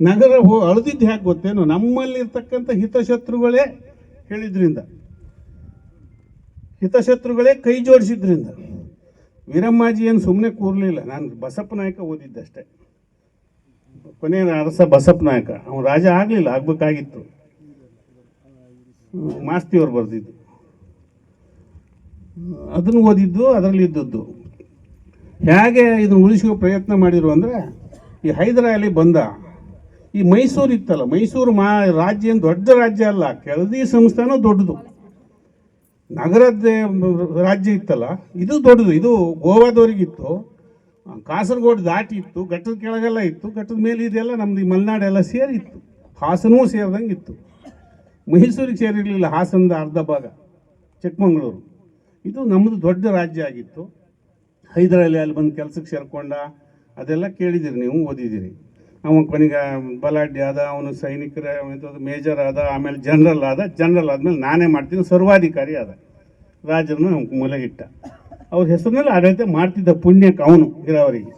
ನಗರ ಹೋ ಅಳದಿದ್ದು ಹೇಗೆ ಗೊತ್ತೇನು? ನಮ್ಮಲ್ಲಿರ್ತಕ್ಕಂಥ ಹಿತಶತ್ರುಗಳೇ ಹೇಳಿದ್ರಿಂದ. ಹಿತಶತ್ರುಗಳೇ ಕೈ ಜೋಡಿಸಿದ್ರಿಂದ. ವೀರಮ್ಮಾಜಿ ಏನು ಸುಮ್ಮನೆ ಕೂರಲಿಲ್ಲ. ನಾನು ಬಸಪ್ಪ ನಾಯಕ ಓದಿದ್ದಷ್ಟೇ ಕೊನೆಯ ಅರಸ ಬಸಪ್ಪ ನಾಯಕ. ಅವನು ರಾಜ ಆಗಲಿಲ್ಲ, ಆಗ್ಬೇಕಾಗಿತ್ತು. ಮಾಸ್ತಿಯವರು ಬರೆದಿದ್ದು. ಅದನ್ನು ಓದಿದ್ದು ಅದರಲ್ಲಿ ಇದ್ದದ್ದು ಹೇಗೆ ಇದನ್ನು ಉಳಿಸುವ ಪ್ರಯತ್ನ ಮಾಡಿರು ಅಂದರೆ, ಈ ಹೈದರಾಲಿ ಬಂದ ಈ ಮೈಸೂರು ಇತ್ತಲ್ಲ, ಮೈಸೂರು ಮಾ, ರಾಜ್ಯ ದೊಡ್ಡ ರಾಜ್ಯ ಅಲ್ಲ, ಕೆಳದಿ ಸಂಸ್ಥಾನ ದೊಡ್ಡದು. ನಗರದ ರಾಜ್ಯ ಇತ್ತಲ್ಲ, ಇದು ದೊಡ್ಡದು, ಇದು ಗೋವಾದವರಿಗಿತ್ತು. ಕಾಸರಗೋಡು ದಾಟಿ ಇತ್ತು ಘಟ್ಟದ ಕೆಳಗೆಲ್ಲ ಇತ್ತು, ಘಟ್ಟದ ಮೇಲೆ ಇದೆಲ್ಲ ನಮ್ದು ಈ ಮಲೆನಾಡೆಲ್ಲ ಸೇರಿತ್ತು ಹಾಸನವೂ ಹಾಸನೂ ಸೇರಿದಂಗೆ ಇತ್ತು ಮೈಸೂರಿಗೆ ಸೇರಿರಲಿಲ್ಲ ಹಾಸನದ ಅರ್ಧ ಭಾಗ, ಚಿಕ್ಕಮಗಳೂರು. ಇದು ನಮ್ಮದು ದೊಡ್ಡ ರಾಜ್ಯ ಆಗಿತ್ತು. ಹೈದರಾಲಿ ಅಲ್ಲಿ ಬಂದು ಕೆಲಸಕ್ಕೆ ಸೇರ್ಕೊಂಡ, ಅದೆಲ್ಲ ಕೇಳಿದಿರಿ, ನೀವು ಓದಿದ್ದೀರಿ ಅವ ಕೊನೆಗೆ ಬಲಾಢ್ಯ ಆದ, ಅವನು ಸೈನಿಕರ ಮೇಜರ್ ಆದ, ಆಮೇಲೆ ಜನರಲ್ ಆದ, ಜನರಲ್ ಆದಮೇಲೆ ನಾನೇ ಮಾಡ್ತೀನಿ, ಸರ್ವಾಧಿಕಾರಿ ಆದ. ರಾಜನ ಮೊಲಗಿಟ್ಟ. ಅವ್ರ ಹೆಸರಿನಲ್ಲಿ ಆಡಳಿತ ಮಾಡ್ತಿದ್ದ ಪುಣ್ಯಕ್ಕೆ ಅವನು ಇರೋವರಿಗೆ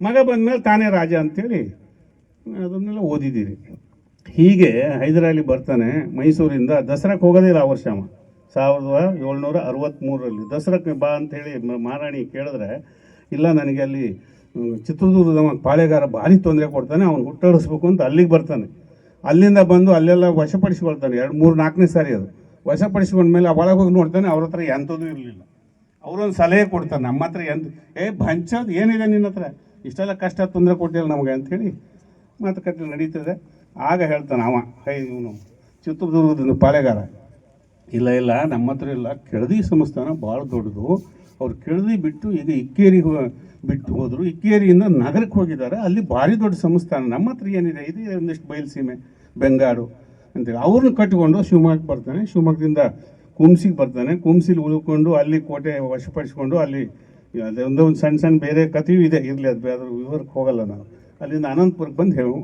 ಮಗ ಬಂದಮೇಲೆ ತಾನೇ ರಾಜ ಅಂತೇಳಿ ಅದನ್ನೆಲ್ಲ ಓದಿದ್ದೀರಿ. ಹೀಗೆ ಹೈದರಾಲಿ ಬರ್ತಾನೆ ಮೈಸೂರಿಂದ, ದಸರಾಕ್ಕೆ ಹೋಗೋದಿಲ್ಲ ಆ ವರ್ಷ ಅವ. ಸಾವಿರದ ಏಳ್ನೂರ ಅರವತ್ತ್ಮೂರರಲ್ಲಿ ದಸರಾಕ್ಕೆ ಬಾ ಅಂತ ಹೇಳಿ ಮಹಾರಾಣಿ ಕೇಳಿದ್ರೆ, ಇಲ್ಲ ನನಗೆ ಅಲ್ಲಿ ಹ್ಮ್, ಒಂದು ಪಾಳೆಗಾರ ಭಾರಿ ತೊಂದರೆ ಕೊಡ್ತಾನೆ ಅವ್ನು ಹುಟ್ಟಡಿಸ್ಬೇಕು ಅಂತ ಅಲ್ಲಿಗೆ ಬರ್ತಾನೆ. ಅಲ್ಲಿಂದ ಬಂದು ಅಲ್ಲೆಲ್ಲ ವಶಪಡಿಸ್ಕೊಳ್ತಾನೆ ಎರಡು ಮೂರು ನಾಲ್ಕನೇ ಸಾರಿ ಅದು. ವಶಪಡಿಸ್ಕೊಂಡ್ಮೇಲೆ ಒಳಗೆ ಹೋಗಿ ನೋಡ್ತಾನೆ ಅವ್ರ ಹತ್ರ ಎಂಥದ್ದು ಇರಲಿಲ್ಲ. ಅವರೊಂದು ಸಲಹೆ ಕೊಡ್ತಾನೆ ನಮ್ಮ ಹತ್ರ ಎಂತ ಏ ಭಂಚದ್ ಏನಿದೆ ನಿನ್ನ ಹತ್ರ? ಇಷ್ಟೆಲ್ಲ ಕಷ್ಟ ತೊಂದರೆ ಕೊಟ್ಟಿಲ್ಲ ನಮಗೆ? ಅಂಥೇಳಿ ಮಾತುಕತೆ ನಡೀತದೆ. ಆಗ ಹೇಳ್ತಾನೆ ಅವ ಹೈ ಇವನು ಚಿತ್ರದುರ್ಗದಿಂದ ಪಾಳೆಗಾರ. ಇಲ್ಲ ಇಲ್ಲ ನಮ್ಮ ಹತ್ರ ಇಲ್ಲ ಕೆಳದಿ ಸಂಸ್ಥಾನ ಭಾಳ ದೊಡ್ಡದು. ಅವ್ರು ಕೆಳದಿ ಬಿಟ್ಟು ಈಗ ಇಕ್ಕೇರಿ ಬಿಟ್ಟು ಹೋದರು. ಇಕ್ಕೇರಿಯಿಂದ ನಗರಕ್ಕೆ ಹೋಗಿದ್ದಾರೆ. ಅಲ್ಲಿ ಭಾರಿ ದೊಡ್ಡ ಸಂಸ್ಥಾನ. ನಮ್ಮ ಹತ್ರ ಏನಿದೆ? ಇದು ಒಂದಿಷ್ಟು ಬಯಲುಸೀಮೆ ಬೆಂಗಾಡು ಅಂತೇಳಿ ಅವ್ರನ್ನ ಕಟ್ಟಿಕೊಂಡು ಶಿವಮೊಗ್ಗಕ್ಕೆ ಬರ್ತಾನೆ. ಶಿವಮೊಗ್ಗದಿಂದ ಕುಂಸಿಗೆ ಬರ್ತಾನೆ. ಕುಂಸಿಲಿ ಉಳ್ಕೊಂಡು ಅಲ್ಲಿ ಕೋಟೆ ವಶಪಡಿಸ್ಕೊಂಡು ಅಲ್ಲಿ ಅದೇ ಒಂದು ಸಣ್ಣ ಸಣ್ಣ ಬೇರೆ ಕಥೆಯೂ ಇದೆ. ಇರಲಿ ಅದು ಅದ್ರ ವಿವರಕ್ಕೆ ಹೋಗಲ್ಲ ನಾನು. ಅಲ್ಲಿಂದ ಅನಂತಪುರಕ್ಕೆ ಬಂದು ಹೇಳು.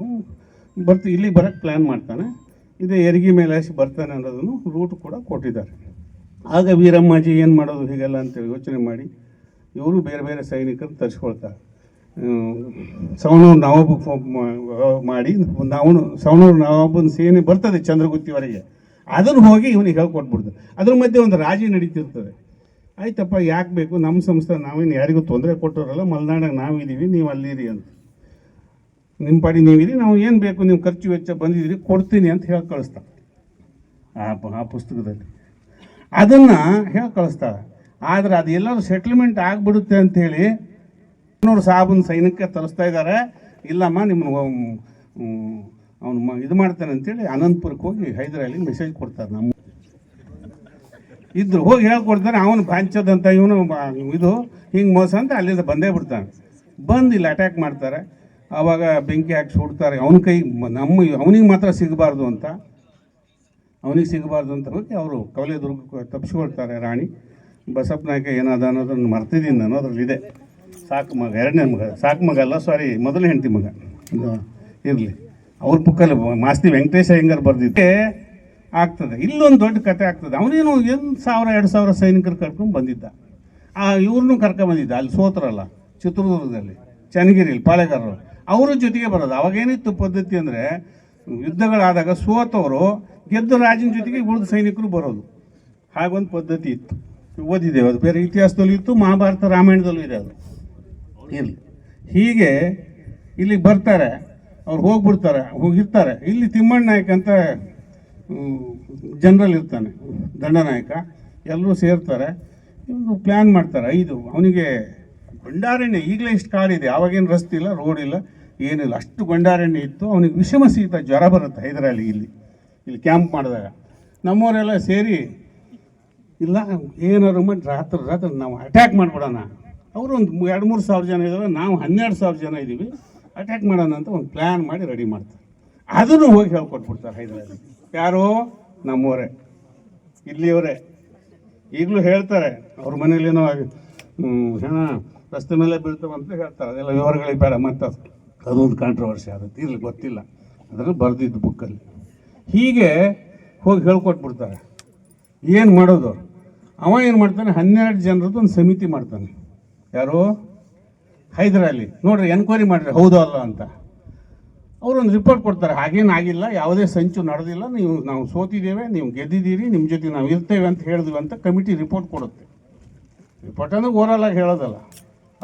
ಬರ್ತೀವಿ ಇಲ್ಲಿ ಬರೋಕ್ಕೆ ಪ್ಲ್ಯಾನ್ ಮಾಡ್ತಾನೆ. ಇದೇ ಎರಿಗೆ ಮೇಲೆ ಹಾಸಿ ಬರ್ತಾನೆ ಅನ್ನೋದನ್ನು ರೂಟ್ ಕೂಡ ಕೊಟ್ಟಿದ್ದಾರೆ. ಆಗ ವೀರಮ್ಮಾಜಿ ಏನು ಮಾಡೋದು ಹೀಗೆಲ್ಲ ಅಂತೇಳಿ ಯೋಚನೆ ಮಾಡಿ. ಇವರು ಬೇರೆ ಬೇರೆ ಸೈನಿಕರು ತರಿಸ್ಕೊಳ್ತಾರೆ. ಸವಣೂರು ನವಾಬ್ ಮಾಡಿ ಅವನು ಸವಣೂರು ನವಾಬನ ಸೇನೆ ಬರ್ತದೆ ಚಂದ್ರಗುತ್ತಿವರೆಗೆ. ಅದನ್ನು ಹೋಗಿ ಇವನಿಗೆ ಹೇಳ್ಕೊಟ್ಬಿಡ್ತಾರೆ. ಅದ್ರ ಮಧ್ಯೆ ಒಂದು ರಾಜಿ ನಡೀತಿರ್ತದೆ. ಆಯ್ತಪ್ಪ, ಯಾಕೆ ಬೇಕು? ನಮ್ಮ ಸಂಸ್ಥೆ ನಾವೇನು ಯಾರಿಗೂ ತೊಂದರೆ ಕೊಟ್ಟೋರಲ್ಲ, ಮಲೆನಾಡಾಗ ನಾವಿದ್ದೀವಿ ನೀವು ಅಲ್ಲಿರಿ ಅಂತ. ನಿಮ್ಮ ಪಾಡಿ ನೀವಿರಿ, ನಾವು ಏನು ಬೇಕು? ನೀವು ಖರ್ಚು ವೆಚ್ಚ ಬಂದಿದ್ದೀರಿ ಕೊಡ್ತೀನಿ ಅಂತ ಹೇಳಿ ಕಳಿಸ್ತಾರೆ ಆ ಪುಸ್ತಕದಲ್ಲಿ. ಅದನ್ನು ಹೇಳಿ ಕಳಿಸ್ತಾರೆ ಆದರೆ ಅದು ಎಲ್ಲರೂ ಸೆಟ್ಲ್ಮೆಂಟ್ ಆಗಿಬಿಡುತ್ತೆ ಅಂಥೇಳಿ ನೂರು ಸಾಬನ್ ಸೈನ್ಯಕ್ಕೆ ತರಿಸ್ತಾ ಇದ್ದಾರೆ ಇಲ್ಲಮ್ಮ, ನಿಮ್ಮನ್ನು ಅವನು ಇದು ಮಾಡ್ತಾನೆ ಅಂತೇಳಿ ಅನಂತಪುರಕ್ಕೆ ಹೋಗಿ ಹೈದರಾಲಿಗೆ ಮೆಸೇಜ್ ಕೊಡ್ತಾರೆ ನಮ್ಮ ಇದ್ರು ಹೋಗಿ ಹೇಳ್ಕೊಡ್ತಾನೆ, ಅವನು ಬಾಂಚದಂತ ಇವನು ಇದು ಹಿಂಗೆ ಮೋಸ ಅಂತ ಅಲ್ಲಿಂದ ಬಂದೇ ಬಿಡ್ತಾನೆ. ಬಂದು ಇಲ್ಲಿ ಅಟ್ಯಾಕ್ ಮಾಡ್ತಾರೆ. ಆವಾಗ ಬೆಂಕಿ ಹಾಕಿ ಸುಡ್ತಾರೆ. ಅವನ ಕೈ ನಮ್ಮ ಅವನಿಗೆ ಮಾತ್ರ ಸಿಗಬಾರ್ದು ಅಂತ. ಅವನಿಗೆ ಸಿಗಬಾರ್ದು ಅಂತ ಹೋಗಿ ಅವರು ಕವಲೇದುರ್ಗಕ್ಕೆ ತಪ್ಪಿಸ್ಕೊಳ್ತಾರೆ ರಾಣಿ. ಬಸಪ್ಪ ನಾಯಕ ಏನಾದ ಅನ್ನೋದನ್ನು ಮರ್ತಿದ್ದೀನಿ ನಾನು, ಅದ್ರಲ್ಲಿ ಇದೆ. ಸಾಕು ಮಗ, ಎರಡನೇ ಮಗ, ಸಾಕು ಮಗ ಅಲ್ಲ ಸಾರಿ ಮೊದಲು ಹೆಂಡತಿ ಮಗ. ಇರಲಿ. ಅವ್ರ ಬುಕ್ಕಲ್ಲಿ ಮಾಸ್ತಿ ವೆಂಕಟೇಶ ಹೆಂಗಾರು ಬರ್ದಿದ್ದೆ, ಆಗ್ತದೆ. ಇಲ್ಲೊಂದು ದೊಡ್ಡ ಕತೆ ಆಗ್ತದೆ. ಅವನೇನು ಒಂದು ಸಾವಿರ, ಎರಡು ಸಾವಿರ ಸೈನಿಕರು ಕರ್ಕೊಂಡು ಬಂದಿದ್ದ. ಆ ಇವ್ರನ್ನೂ ಕರ್ಕೊಂಬಂದಿದ್ದ ಅಲ್ಲಿ ಸೋತ್ರಲ್ಲ ಚಿತ್ರದುರ್ಗದಲ್ಲಿ, ಚನ್ನಗಿರಿಲಿ, ಪಾಳೆಗಾರರು. ಅವರ ಜೊತೆಗೆ ಬರೋದು. ಅವಾಗೇನಿತ್ತು ಪದ್ಧತಿ ಅಂದರೆ, ಯುದ್ಧಗಳಾದಾಗ ಸೋತವರು, ಗೆದ್ದ ರಾಜನ ಜೊತೆಗೆ ಉಳಿದ ಸೈನಿಕರು ಬರೋದು. ಹಾಗೊಂದು ಪದ್ಧತಿ ಇತ್ತು. ಓದಿದ್ದೇವೆ ಅದು ಬೇರೆ ಇತಿಹಾಸದಲ್ಲೂ ಇತ್ತು, ಮಹಾಭಾರತ ರಾಮಾಯಣದಲ್ಲೂ ಇದೆ ಅದು. ಇಲ್ಲಿ. ಹೀಗೆ ಇಲ್ಲಿಗೆ ಬರ್ತಾರೆ, ಅವ್ರು ಹೋಗ್ಬಿಡ್ತಾರೆ, ಹೋಗಿರ್ತಾರೆ. ಇಲ್ಲಿ ತಿಮ್ಮಣ್ಣ ನಾಯಕ ಅಂತ ಜನರಲ್ ಇರ್ತಾನೆ ದಂಡನಾಯಕ ಎಲ್ಲರೂ ಸೇರ್ತಾರೆ. ಇವರು ಪ್ಲ್ಯಾನ್ ಮಾಡ್ತಾರೆ, ಐದು. ಅವನಿಗೆ ಗಂಡಾರಣ್ಯ ಈಗಲೇ ಇಷ್ಟು ಕಾಡಿದೆ ಆವಾಗೇನು ರಸ್ತೆ ಇಲ್ಲ, ರೋಡ್ ಇಲ್ಲ, ಏನಿಲ್ಲ. ಅಷ್ಟು ಗಂಡಾರಣ್ಯ ಇತ್ತು. ಅವನಿಗೆ ವಿಷಮ ಶೀತ ಜ್ವರ ಬರುತ್ತೆ ಹೈದರಾಲಿ ಇಲ್ಲಿ. ಇಲ್ಲಿ ಕ್ಯಾಂಪ್ ಮಾಡಿದಾಗ. ನಮ್ಮವರೆಲ್ಲ ಸೇರಿ ಇಲ್ಲ, ಏನಾದ್ರು ಮಾಡಿ ರಾತ್ರಿ ರಾತ್ರಿ ನಾವು ಅಟ್ಯಾಕ್ ಮಾಡಿಬಿಡೋಣ. ಅವರು ಒಂದು ಎರಡು ಮೂರು ಸಾವಿರ ಜನ ಇದ್ದಾರೆ ನಾವು ಹನ್ನೆರಡು ಸಾವಿರ ಜನ ಇದ್ದೀವಿ ಅಟ್ಯಾಕ್ ಮಾಡೋಣ ಅಂತ ಒಂದು ಪ್ಲ್ಯಾನ್ ಮಾಡಿ ರೆಡಿ ಮಾಡ್ತಾರೆ. ಅದನ್ನು ಹೋಗಿ ಹೇಳ್ಕೊಟ್ಬಿಡ್ತಾರೆ ಹೈದರಾಬಾದ್ ಯಾರು? ನಮ್ಮವರೇ ಇಲ್ಲಿಯವರೇ. ಈಗಲೂ ಹೇಳ್ತಾರೆ. ಅವ್ರ ಮನೇಲೇನೋ ಹೆಣ ರಸ್ತೆ ಮೇಲೆ ಬೀಳ್ತಾವಂತ ಹೇಳ್ತಾರೆ. ಅದೆಲ್ಲ ವಿವರಗಳಿಗೆ ಬೇಡ, ಮತ್ತೆ ಅದು- ಅದೊಂದು ಕಾಂಟ್ರವರ್ಸಿ ಆಗುತ್ತೆ. ಇಲ್ಲಿ ಗೊತ್ತಿಲ್ಲ. ಅದನ್ನು ಬರೆದಿದ್ದು ಬುಕ್ಕಲ್ಲಿ ಹೀಗೆ ಹೋಗಿ ಹೇಳ್ಕೊಟ್ಬಿಡ್ತಾರೆ. ಏನು ಮಾಡೋದು ಅವ ಏನು ಮಾಡ್ತಾನೆ? ಹನ್ನೆರಡು ಜನರದ್ದು ಒಂದು ಸಮಿತಿ ಮಾಡ್ತಾನೆ. ಯಾರು? ಹೈದರಾಲಿ. ನೋಡ್ರಿ ಎನ್ಕ್ವೈರಿ ಮಾಡಿರಿ, ಹೌದು ಅಲ್ಲ ಅಂತ. ಅವರೊಂದು ರಿಪೋರ್ಟ್ ಕೊಡ್ತಾರೆ. ಹಾಗೇನು ಆಗಿಲ್ಲ, ಯಾವುದೇ ಸಂಚು ನಡೆದಿಲ್ಲ. ನೀವು, ನಾವು ಸೋತಿದ್ದೇವೆ, ನೀವು ಗೆದ್ದಿದ್ದೀರಿ ನಿಮ್ಮ ಜೊತೆ ನಾವು ಇರ್ತೇವೆ ಅಂತ ಹೇಳಿದ್ವಿ ಅಂತ ಕಮಿಟಿ ರಿಪೋರ್ಟ್ ಕೊಡುತ್ತೆ. ರಿಪೋರ್ಟ್ ಅಂದ್ರೆ ಓರಲ್ ಆಗಿ ಹೇಳೋದಲ್ಲ.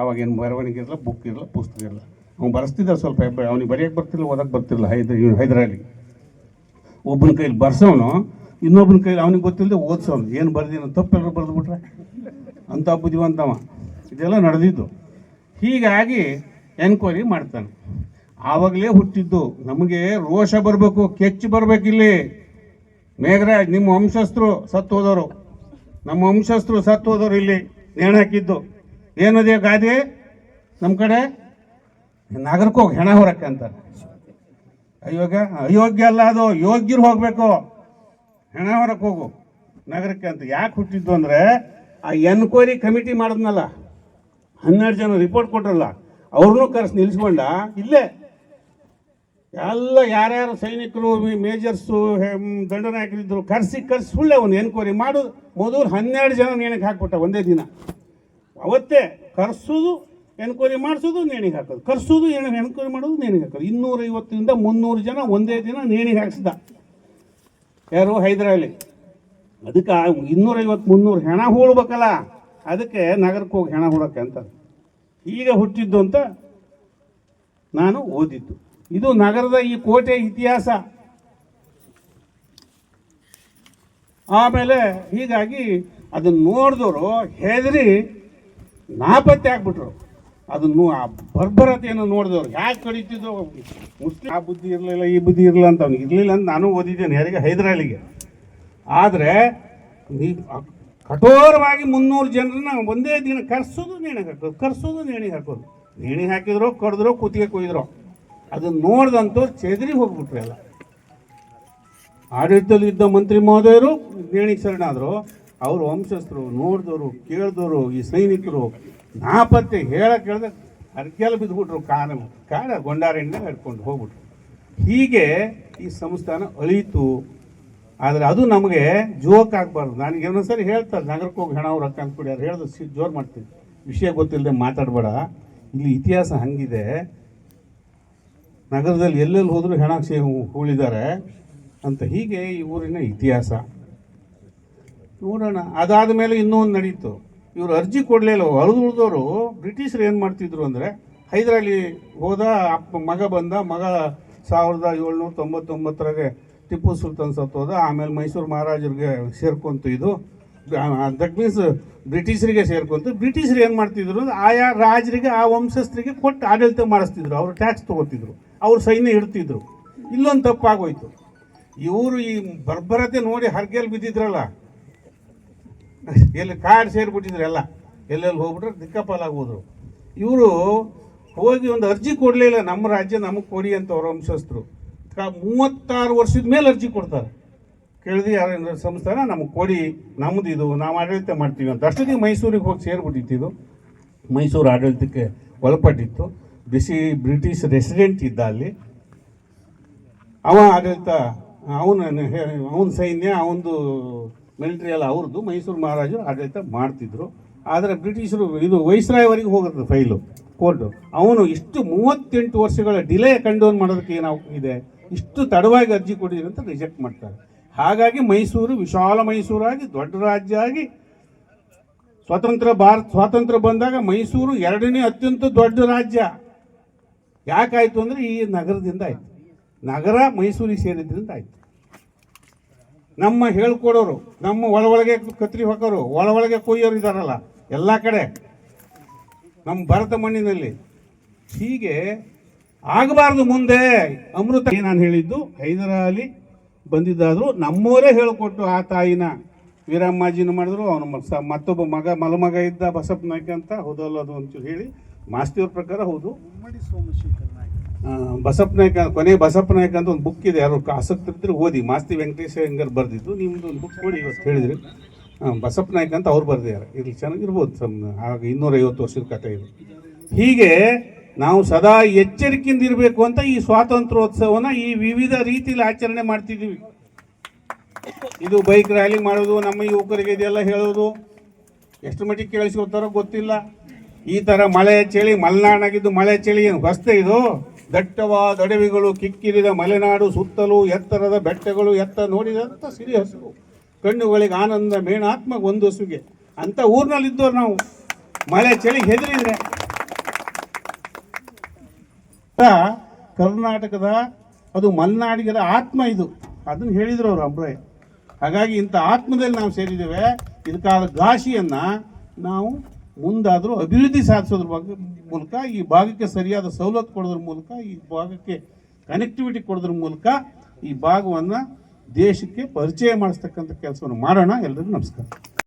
ಅವಾಗೇನು ಬರವಣಿಗೆ ಇರಲ್ಲ ಬುಕ್ ಇರಲ್ಲ ಪುಸ್ತಕ ಇರಲ್ಲ ಅವ್ನು ಬರೆಸ್ತಿದ್ದ ಸ್ವಲ್ಪ, ಅವ್ನಿಗೆ ಬರೆಯೋಕೆ ಬರ್ತಿಲ್ಲ ಓದಕ್ಕೆ ಬರ್ತಿಲ್ಲ ಹೈದ್ರ ಹೈದರಾಲಿ. ಒಬ್ಬನ ಕೈಲಿ ಬರ್ಸೋನು ಇನ್ನೊಬ್ಬನ ಕೈಲಿ ಅವನಿಗೆ ಗೊತ್ತಿಲ್ಲದೆ ಓದಿಸೋನು ಏನು ಬರ್ದಿನ ತಪ್ಪು ಎಲ್ಲರೂ ಬಿಟ್ರೆ ಅಂಥ ಬುದ್ಧಿವಂತವ. ಇದೆಲ್ಲ ನಡೆದಿದ್ದು. ಹೀಗಾಗಿ ಎನ್ಕ್ವೈರಿ ಮಾಡ್ತಾನೆ. ಆವಾಗಲೇ ಹುಟ್ಟಿದ್ದು. ನಮಗೆ ರೋಷ ಬರಬೇಕು, ಕೆಚ್ಚು ಬರಬೇಕಿಲ್ಲಿ ಮೇಘರಾಜ್, ನಿಮ್ಮ ವಂಶಸ್ಥರು ಸತ್ತು ಹೋದವರು. ನಮ್ಮ ವಂಶಸ್ಥರು ಸತ್ತು ಹೋದವರು ಇಲ್ಲಿ ನೇಣು ಹಾಕಿದ್ದು. ಏನದೇ ಗಾದೆ? ನಮ್ಮ ಕಡೆ ನಗರಕ್ಕೆ ಹೋಗಿ ಹೆಣ ಹೊರಕ್ಕೆ ಅಂತಾರೆ. ಅಯೋಗ್ಯ ಅಯೋಗ್ಯ ಅಲ್ಲ ಅದು. ಯೋಗ್ಯರು ಹೋಗ್ಬೇಕು. ಹೆಣ ಹೊರಕ್ಕೆ ಹೋಗು. ನಗರಕ್ಕೆ ಅಂತ ಯಾಕೆ ಹುಟ್ಟಿದ್ದು ಅಂದರೆ ಆ ಎನ್ಕ್ವೈರಿ ಕಮಿಟಿ ಮಾಡಿದ್ನಲ್ಲ ಹನ್ನೆರಡು ಜನ ರಿಪೋರ್ಟ್ ಕೊಟ್ರಲ್ಲ ಅವ್ರನ್ನೂ ಕರೆಸಿ ನಿಲ್ಲಿಸ್ಕೊಂಡ ಇಲ್ಲೇ. ಎಲ್ಲ ಯಾರ್ಯಾರು ಸೈನಿಕರು ಮೇಜರ್ಸು ಹೆಮ್, ದಂಡನಾಯಕರಿದ್ರು ಕರೆಸಿ ಕರೆಸಿ ಸುಳ್ಳೆ ಒಂದು ಎನ್ಕ್ವೈರಿ ಮಾಡು. ಮೊದಲು ಹನ್ನೆರಡು ಜನ ನೇಣಿಗೆ ಹಾಕ್ಬಿಟ್ಟ ಒಂದೇ ದಿನ. ಅವತ್ತೇ ಕರ್ಸೋದು ಎನ್ಕ್ವೈರಿ ಮಾಡಿಸೋದು ನೇಣಿಗೆ ಹಾಕೋದು. ಕರ್ಸೋದು ಎನ್ಕ್ವೈರಿ ಮಾಡೋದು ನೇಣಿಗೆ ಹಾಕೋದು. ಇನ್ನೂರೈವತ್ತರಿಂದ ಮುನ್ನೂರು ಜನ ಒಂದೇ ದಿನ ನೇಣಿಗೆ ಹಾಕ್ಸಿದ. ಯಾರು? ಹೈದರಾಲಿ. ಅದಕ್ಕೆ ಇನ್ನೂರೈವತ್ತು ಮುನ್ನೂರು ಹೆಣ ಹೂಳ್ಬೇಕಲ್ಲ, ಅದಕ್ಕೆ ನಗರಕ್ಕೆ ಹೋಗಿ ಹೆಣ ಹೂಡಕ್ಕೆ ಅಂತ. ಈಗ ಹುಟ್ಟಿದ್ದು ಅಂತ ನಾನು ಓದಿದ್ದು. ಇದು ನಗರದ ಈ ಕೋಟೆ ಇತಿಹಾಸ. ಆಮೇಲೆ ಹೀಗಾಗಿ ಅದನ್ನ ನೋಡಿದವರು ಹೆದರಿ ನಾಪತ್ತೆ ಆಗ್ಬಿಟ್ರು. ಅದನ್ನು ಆ ಬರ್ಬರತೆಯನ್ನು ನೋಡಿದವ್ರು. ಯಾಕೆ ಕಡಿತಿದ್ದು ಮುಸ್ಲಿಂ ಆ ಬುದ್ಧಿ ಇರಲಿಲ್ಲ, ಈ ಬುದ್ಧಿ ಇರಲಿಲ್ಲ ಅಂತ ಅವ್ನಿಗೆ ಇರಲಿಲ್ಲ ಅಂತ ನಾನು ಓದಿದ್ದೇನೆ, ಯಾರಿಗೆ? ಹೈದರಾಲಿಗೆ. ಆದರೆ, ನೀ ಕಠೋರವಾಗಿ ಮುನ್ನೂರು ಜನರನ್ನ ಒಂದೇ ದಿನ ಕರ್ಸೋದು ನೇಣಿ ಹಾಕೋದು, ಕರ್ಸೋದು ನೇಣಿ ಹಾಕೋದು. ನೇಣಿ ಹಾಕಿದ್ರು, ಕಡಿದ್ರು, ಕುತ್ತಿಗೆ ಕೊಯ್ದ್ರು. ಅದನ್ನು ನೋಡ್ದಂತೂ ಚೆದರಿ ಹೋಗ್ಬಿಟ್ರು ಎಲ್ಲ. ಆಡಳಿತದಲ್ಲಿ ಇದ್ದ ಮಂತ್ರಿ ಮಹೋದಯರು, ನೇಣಿ ಶರಣಾದರು. ಅವರು ವಂಶಸ್ಥರು ನೋಡಿದವರು ಕೇಳಿದವರು ಈ ಸೈನಿಕರು ನಾಪತ್ತೆ ಹೇಳಕ್ಕೆ ಹೇಳ್ದೆ ಅರ್ಗೆಲ್ಲ ಬಿದ್ದುಬಿಟ್ರು ಕಾಣ ಕಾಣ ಗೊಂಡಾರಣ್ಣ ಹಿಡ್ಕೊಂಡು ಹೋಗ್ಬಿಟ್ರು. ಹೀಗೆ ಈ ಸಂಸ್ಥಾನ ಅಳೀತು. ಆದರೆ ಅದು ನಮಗೆ ಜೋಕ್ ಆಗಬಾರ್ದು. ನನಗೆ ಒಂದೊಂದ್ಸರಿ ಹೇಳ್ತಾರೆ ನಗರಕ್ಕೆ ಹೋಗಿ ಹಣ ರೊಕ್ಕ ಅಂದ್ಕೊಡಿ ಅವ್ರು ಹೇಳಿದ್ರು ಸಿ ಜೋರು ಮಾಡ್ತೀವಿ ವಿಷಯ ಗೊತ್ತಿಲ್ಲದೆ ಮಾತಾಡಬೇಡ. ಇಲ್ಲಿ ಇತಿಹಾಸ ಹಂಗಿದೆ. ನಗರದಲ್ಲಿ ಎಲ್ಲೆಲ್ಲಿ ಹೋದರೂ ಹೆಣ ಸೇ ಹೂಳಿದ್ದಾರೆ ಅಂತ. ಹೀಗೆ ಈ ಊರಿನ ಇತಿಹಾಸ. ನೋಡೋಣ. ಅದಾದ ಮೇಲೆ ಇನ್ನೂ ಒಂದು ನಡೀತು. ಇವರು ಅರ್ಜಿ ಕೊಡಲಿಲ್ಲ. ಅಳಿದು ಉಳಿದವರು ಬ್ರಿಟಿಷರು ಏನು ಮಾಡ್ತಿದ್ರು ಅಂದರೆ ಹೈದರಾಲಿ ಹೋದ, ಅಪ್ಪ ಮಗ ಬಂದ, ಮಗ ಸಾವಿರದ ಏಳ್ನೂರ ತೊಂಬತ್ತೊಂಬತ್ತರಾಗೆ ಟಿಪ್ಪು ಸುಲ್ತಾನ್ ಸತ್ತೋದ ಆಮೇಲೆ ಮೈಸೂರು ಮಹಾರಾಜರಿಗೆ ಸೇರ್ಕೊಂತು ಇದು. ದಟ್ ಮೀನ್ಸ್ ಬ್ರಿಟಿಷರಿಗೆ ಸೇರ್ಕೊಂತು. ಬ್ರಿಟಿಷರು ಏನು ಮಾಡ್ತಿದ್ರು ಆಯಾ ರಾಜರಿಗೆ, ಆ ವಂಶಸ್ಥರಿಗೆ ಕೊಟ್ಟು ಆಡಳಿತ ಮಾಡಿಸ್ತಿದ್ರು. ಅವರು ಟ್ಯಾಕ್ಸ್ ತೊಗೋತಿದ್ರು. ಅವ್ರ ಸೈನ್ಯ ಇಡ್ತಿದ್ರು ಇಲ್ಲೊಂದು ತಪ್ಪಾಗೋಯ್ತು. ಇವರು ಈ ಬರ್ಬರತೆ ನೋಡಿ ಹರ್ಗೆಲ್ ಬಿದ್ದಿದ್ರಲ್ಲ. ಎಲ್ಲಿ ಕಾಡು ಸೇರಿಬಿಟ್ಟಿದ್ರು ಎಲ್ಲ. ಎಲ್ಲೆಲ್ಲಿ ಹೋಗ್ಬಿಟ್ರೆ ದಿಕ್ಕಪಾಲಾಗೋದ್ರು. ಇವರು ಹೋಗಿ ಒಂದು ಅರ್ಜಿ ಕೊಡಲಿಲ್ಲ ನಮ್ಮ ರಾಜ್ಯ ನಮಗೆ ಕೊಡಿ ಅಂತ ಅವ್ರ ವಂಶಸ್ಥರು. ಮೂವತ್ತಾರು ವರ್ಷದ ಮೇಲೆ ಅರ್ಜಿ ಕೊಡ್ತಾರೆ. ಕೇಳಿದ್ರೆ ಯಾರು ಸಂಸ್ಥಾನ ನಮಗೆ ಕೊಡಿ. ನಮ್ಮದು ಇದು, ನಾವು ಆಡಳಿತ ಮಾಡ್ತೀವಿ ಅಂತ. ಅಷ್ಟೊತ್ತಿಗೆ ಮೈಸೂರಿಗೆ ಹೋಗಿ ಸೇರಿಬಿಟ್ಟಿತ್ತು ಇದು. ಮೈಸೂರು ಆಡಳಿತಕ್ಕೆ ಒಳಪಟ್ಟಿತ್ತು. ಬಿಸಿ ಬ್ರಿಟಿಷ್ ರೆಸಿಡೆಂಟ್ ಇದ್ದ ಅಲ್ಲಿ. ಅವ ಆಡಳಿತ, ಅವನ ಅವನ ಸೈನ್ಯ, ಅವನದು ಮಿಲಿಟರಿ ಎಲ್ಲ ಅವ್ರದ್ದು, ಮೈಸೂರು ಮಹಾರಾಜರು ಆಡಳಿತ ಮಾಡ್ತಿದ್ರು. ಆದರೆ ಬ್ರಿಟಿಷರು ಇದು ವೈಸ್ರಾಯವರೆಗೆ ಹೋಗುತ್ತೆ ಫೈಲು, ಕೋರ್ಟು. ಅವನು ಇಷ್ಟು ಮೂವತ್ತೆಂಟು ವರ್ಷಗಳ ಡಿಲೇ ಕಂಡೋನ್ ಮಾಡೋದಕ್ಕೆ ಏನೋ ಇದೆ? ಇಷ್ಟು ತಡವಾಗಿ ಅರ್ಜಿ ಕೊಡಿದ್ರು ಅಂತ ರಿಜೆಕ್ಟ್ ಮಾಡ್ತಾರೆ. ಹಾಗಾಗಿ ಮೈಸೂರು ವಿಶಾಲ ಮೈಸೂರಾಗಿ, ದೊಡ್ಡ ರಾಜ್ಯ ಆಗಿ, ಸ್ವತಂತ್ರ ಭಾರತ, ಸ್ವಾತಂತ್ರ್ಯ ಬಂದಾಗ ಮೈಸೂರು ಎರಡನೇ ಅತ್ಯಂತ ದೊಡ್ಡ ರಾಜ್ಯ. ಯಾಕಾಯಿತು ಅಂದರೆ ಈ ನಗರದಿಂದ ಆಯಿತು. ನಗರ ಮೈಸೂರಿಗೆ ಸೇರಿದ್ರಿಂದ ಆಯ್ತು. ನಮ್ಮ ಹೇಳ್ಕೊಡೋರು, ನಮ್ಮ ಒಳ ಒಳಗೆ ಕತ್ರಿ ಹಾಕೋರು ಒಳ ಒಳಗೆ ಕೊಯ್ಯೋರು ಇದ್ದಾರಲ್ಲ ಎಲ್ಲ ಕಡೆ. ನಮ್ಮ ಭಾರತ ಮಣ್ಣಿನಲ್ಲಿ ಹೀಗೆ ಆಗಬಾರ್ದು ಮುಂದೆ. ಅಮೃತ ನಾನು ಹೇಳಿದ್ದು, ಹೈದರಾಲಿ ಬಂದಿದ್ದಾದರೂ ನಮ್ಮವರೇ ಹೇಳಿಕೊಟ್ಟು ಆ ತಾಯಿನ ವೀರಮ್ಮಾಜಿನ ಮಾಡಿದ್ರು. ಅವನ ಮತ್ತೊಬ್ಬ ಮಗ, ಮಲಮಗ ಇದ್ದ ಬಸಪ್ಪ ನಾಯ್ಕ ಅಂತ ಹೌದಲ್ಲ ಅದು ಒಂಚೂರು ಹೇಳಿ ಮಾಸ್ತಿಯವ್ರ ಪ್ರಕಾರ ಹೌದು. ಆ, ಬಸಪ್ಪ ನಾಯ್ಕ ಕೊನೆ ಬಸಪ್ಪ ನಾಯ್ಕ ಅಂತ ಒಂದು ಬುಕ್ ಇದೆ. ಯಾರು ಆಸಕ್ತಿ ಇದ್ದರೆ ಓದಿ. ಮಾಸ್ತಿ ವೆಂಕಟೇಶ ಹೆಂಗರ್ ಬರೆದಿದ್ದು. ನಿಮ್ದು ಒಂದು ಬುಕ್ ಕೊಡಿ ಇವತ್ತು ಹೇಳಿದ್ರಿ. ಆ, ಬಸಪ್ಪ ನಾಯ್ಕ ಅಂತ ಅವ್ರು ಬರೆದಿದ್ದಾರೆ. ಇಲ್ಲಿ ಚೆನ್ನಾಗಿರ್ಬೋದು. ಸಮ್ ಆಗ ಇನ್ನೂರೈವತ್ತು ವರ್ಷದ ಕಥೆ ಇದು. ಹೀಗೆ ನಾವು ಸದಾ ಎಚ್ಚರಿಕೆಯಿಂದ ಇರಬೇಕು ಅಂತ ಈ ಸ್ವಾತಂತ್ರ್ಯೋತ್ಸವನ ಈ ವಿವಿಧ ರೀತಿಯಲ್ಲಿ ಆಚರಣೆ ಮಾಡ್ತಿದ್ದೀವಿ. ಇದು ಬೈಕ್ ರ್ಯಾಲಿ ಮಾಡೋದು ನಮ್ಮ ಯುವಕರಿಗೆ ಇದೆಲ್ಲ ಹೇಳೋದು. ಎಷ್ಟು ಮಟ್ಟಿಗೆ ಕೇಳಿಸ್ಕೊತಾರೋ ಗೊತ್ತಿಲ್ಲ. ಈ ಥರ ಮಳೆ ಚಳಿ ಮಲೆನಾಡಾಗಿದ್ದು ಮಳೆ ಚಳಿ ಏನು? ಹೊಸ್ತೆ ಇದು? ದಟ್ಟವಾದ ಅಡವಿಗಳು ಕಿಕ್ಕಿರಿದ ಮಲೆನಾಡು ಸುತ್ತಲೂ ಎತ್ತರದ ಬೆಟ್ಟಗಳು ಎತ್ತ ನೋಡಿದಂಥ ಸಿರಿ ಹಸಿರು. ಕಣ್ಣುಗಳಿಗೆ ಆನಂದ ಮೇಣಾತ್ಮ ಹಸುಗೆ ಅಂಥ ಊರಿನಲ್ಲಿದ್ದವ್ರು ನಾವು. ಮಳೆ ಚಳಿ ಹೆದರಿದ್ರೆ. ಕರ್ನಾಟಕದ, ಅದು ಮಲೆನಾಡಿಗರ ಆತ್ಮ ಇದು. ಅದನ್ನು ಹೇಳಿದ್ರು ಅವರು ಅಬ್ರಾಯ್ ಹಾಗಾಗಿ ಇಂಥ ಆತ್ಮದಲ್ಲಿ ನಾವು ಸೇರಿದ್ದೇವೆ. ಇದಕ್ಕಾದ ಗಾಸಿಯನ್ನು ನಾವು ಮುಂದಾದರೂ ಅಭಿವೃದ್ಧಿ ಸಾಧಿಸೋದ್ರ ಬಗ್ಗೆ ಮೂಲಕ, ಈ ಭಾಗಕ್ಕೆ ಸರಿಯಾದ ಸವಲತ್ತು ಕೊಡೋದ್ರ ಮೂಲಕ, ಈ ಭಾಗಕ್ಕೆ ಕನೆಕ್ಟಿವಿಟಿ ಕೊಡೋದ್ರ ಮೂಲಕ ಈ ಭಾಗವನ್ನು ದೇಶಕ್ಕೆ ಪರಿಚಯ ಮಾಡಿಸ್ತಕ್ಕಂಥ ಕೆಲಸವನ್ನು ಮಾಡೋಣ. ಎಲ್ಲರಿಗೂ ನಮಸ್ಕಾರ.